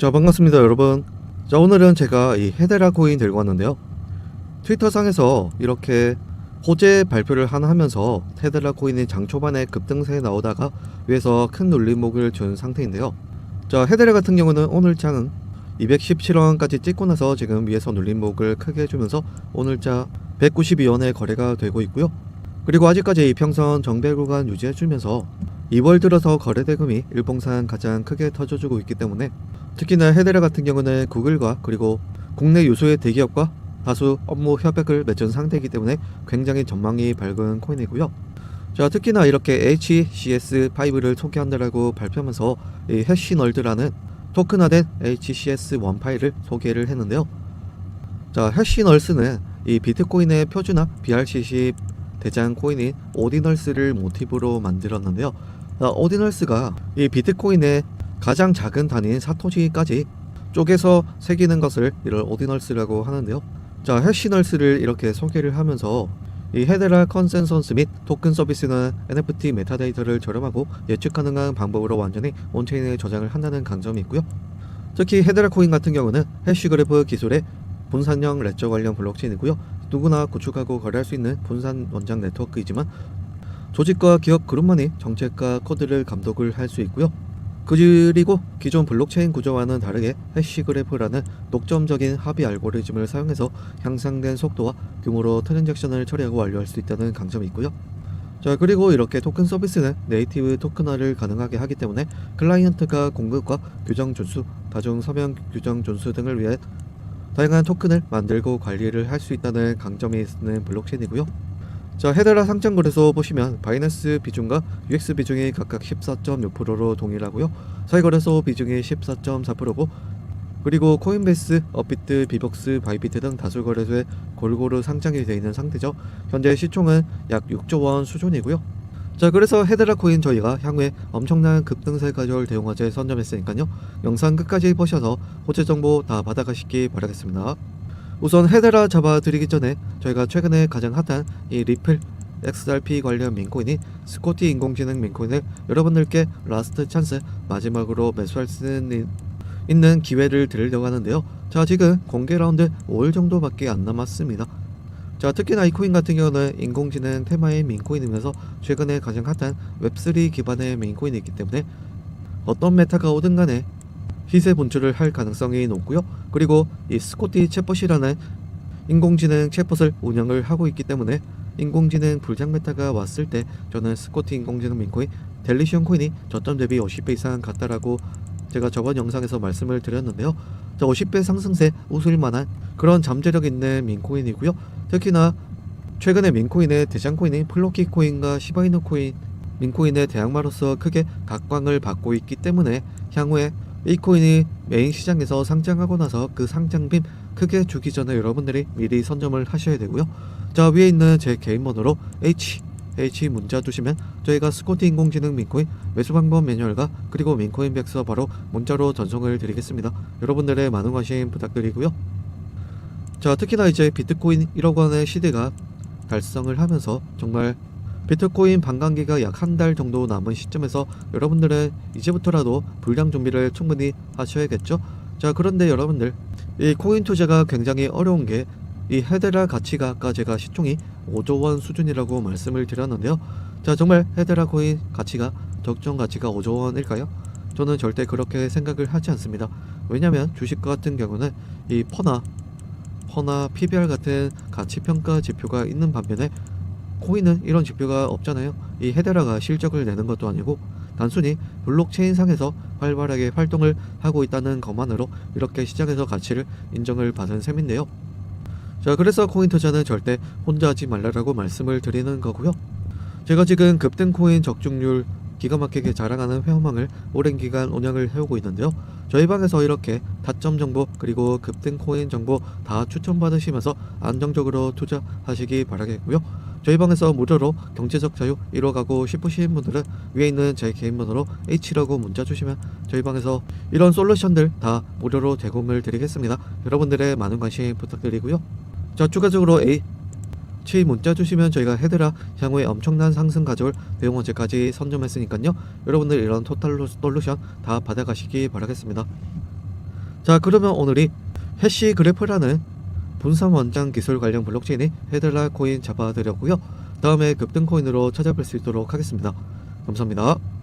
자 반갑습니다 여러분. 자 오늘은 제가 이 헤데라 코인 들고 왔는데요. 트위터상에서 이렇게 호재 발표를 하나 하면서 헤데라 코인이 장 초반에 급등세에 나오다가 위에서 큰 눌림목을 준 상태인데요. 자 헤데라 같은 경우는 오늘 장은 217원까지 찍고 나서 지금 위에서 눌림목을 크게 해주면서 오늘자 192원에 거래가 되고 있고요. 그리고 아직까지 이평선 정배 구간 유지해주면서 2월 들어서 거래 대금이 일봉산 가장 크게 터져주고 있기 때문에 특히나 헤데라 같은 경우는 구글과 그리고 국내 유수의 대기업과 다수 업무 협약을 맺은 상태이기 때문에 굉장히 전망이 밝은 코인이고요. 자 특히나 이렇게 HCS5를 소개한다라고 발표하면서 이 해시널드라는 토큰화된 HCS1 파일을 소개를 했는데요. 자 해시널스는 이 비트코인의 표준화 BRC10 대장 코인인 오디널스를 모티브로 만들었는데요. 아, 오디널스가 이 비트코인의 가장 작은 단위인 사토시까지 쪼개서 새기는 것을 이를 오디널스라고 하는데요. 자, 해시널스를 이렇게 소개를 하면서 이 헤데라 컨센서스 및 토큰 서비스는 NFT 메타데이터를 저렴하고 예측 가능한 방법으로 완전히 온체인에 저장을 한다는 강점이 있고요. 특히 헤데라 코인 같은 경우는 해시그래프 기술의 분산형 레저 관련 블록체인이고요. 누구나 구축하고 거래할 수 있는 분산 원장 네트워크이지만 조직과 기업 그룹만이 정책과 코드를 감독을 할 수 있고요. 그리고 기존 블록체인 구조와는 다르게 해시그래프라는 독점적인 합의 알고리즘을 사용해서 향상된 속도와 규모로 트랜잭션을 처리하고 완료할 수 있다는 강점이 있고요. 자 그리고 이렇게 토큰 서비스는 네이티브 토큰화를 가능하게 하기 때문에 클라이언트가 공급과 규정 준수, 다중 서명 규정 준수 등을 위해 다양한 토큰을 만들고 관리를 할 수 있다는 강점이 있는 블록체인이고요. 자 헤데라 상장 거래소 보시면 바이낸스 비중과 UX 비중이 각각 14.6%로 동일하고요. 사이 거래소 비중이 14.4%고 그리고 코인베이스, 업비트, 비벅스, 바이비트 등 다수 거래소에 골고루 상장이 되어 있는 상태죠. 현재 시총은 약 6조 원 수준이고요. 자 그래서 헤데라 코인 저희가 향후에 엄청난 급등세 가져올 대응화제 선점했으니까요. 영상 끝까지 보셔서 호재 정보 다 받아가시기 바라겠습니다. 우선 헤데라 잡아드리기 전에 저희가 최근에 가장 핫한 이 리플 XRP 관련 민코인인 스코티 인공지능 민코인을 여러분들께 라스트 찬스 마지막으로 매수할 수 있는, 있는 기회를 드리려고 하는데요. 자 지금 공개 라운드 5일 정도밖에 안 남았습니다. 자 특히나 이 코인 같은 경우는 인공지능 테마의 민코인이면서 최근에 가장 핫한 웹3 기반의 민코인이기 때문에 어떤 메타가 오든 간에 희세 분출을 할 가능성이 높고요. 그리고 이 스코티 챗봇이라는 인공지능 챗봇을 운영을 하고 있기 때문에 인공지능 불장 메타가 왔을 때 저는 스코티 인공지능 민코인 델리시온 코인이 저점 대비 50배 이상 같다라고 제가 저번 영상에서 말씀을 드렸는데요. 자, 50배 상승세 웃을 만한 그런 잠재력 있는 민코인이고요. 특히나 최근에 민코인의 대장 코인인 플로키 코인과 시바이누 코인 민코인의 대항마로서 크게 각광을 받고 있기 때문에 향후에 이 코인이 메인 시장에서 상장하고 나서 그 상장빔 크게 주기 전에 여러분들이 미리 선점을 하셔야 되고요. 자 위에 있는 제 개인 번호로 H H 문자 두시면 저희가 스코티 인공지능 민코인 매수 방법 매뉴얼과 그리고 민코인 백서 바로 문자로 전송을 드리겠습니다. 여러분들의 많은 관심 부탁드리고요. 자 특히나 이제 비트코인 1억 원의 시대가 달성을 하면서 정말 비트코인 반감기가 약 한 달 정도 남은 시점에서 여러분들은 이제부터라도 불량 준비를 충분히 하셔야겠죠. 자 그런데 여러분들 이 코인 투자가 굉장히 어려운 게 이 헤데라 가치가 아까 제가 시총이 5조 원 수준이라고 말씀을 드렸는데요. 자 정말 헤데라 코인 가치가 적정 가치가 5조 원일까요? 저는 절대 그렇게 생각을 하지 않습니다. 왜냐하면 주식 같은 경우는 이 퍼나 퍼나 PBR 같은 가치 평가 지표가 있는 반면에 코인은 이런 지표가 없잖아요. 이 헤데라가 실적을 내는 것도 아니고 단순히 블록체인 상에서 활발하게 활동을 하고 있다는 것만으로 이렇게 시장에서 가치를 인정을 받은 셈인데요. 자, 그래서 코인 투자는 절대 혼자 하지 말라라고 말씀을 드리는 거고요. 제가 지금 급등 코인 적중률 기가 막히게 자랑하는 회원망을 오랜 기간 운영을 해오고 있는데요. 저희 방에서 이렇게 타점 정보 그리고 급등 코인 정보 다 추천받으시면서 안정적으로 투자하시기 바라겠고요. 저희 방에서 무료로 경제적 자유 이뤄가고 싶으신 분들은 위에 있는 제 개인 번호로 H라고 문자 주시면 저희 방에서 이런 솔루션들 다 무료로 제공을 드리겠습니다. 여러분들의 많은 관심 부탁드리고요. 자 추가적으로 A H 문자 주시면 저희가 헤드라 향후에 엄청난 상승 가져올 대응원제까지 선점했으니까요. 여러분들 이런 토탈 솔루션 다 받아가시기 바라겠습니다. 자 그러면 오늘이 해시 그래프라는 분산 원장 기술 관련 블록체인의 헤들라 코인 잡아드렸고요. 다음에 급등 코인으로 찾아뵐 수 있도록 하겠습니다. 감사합니다.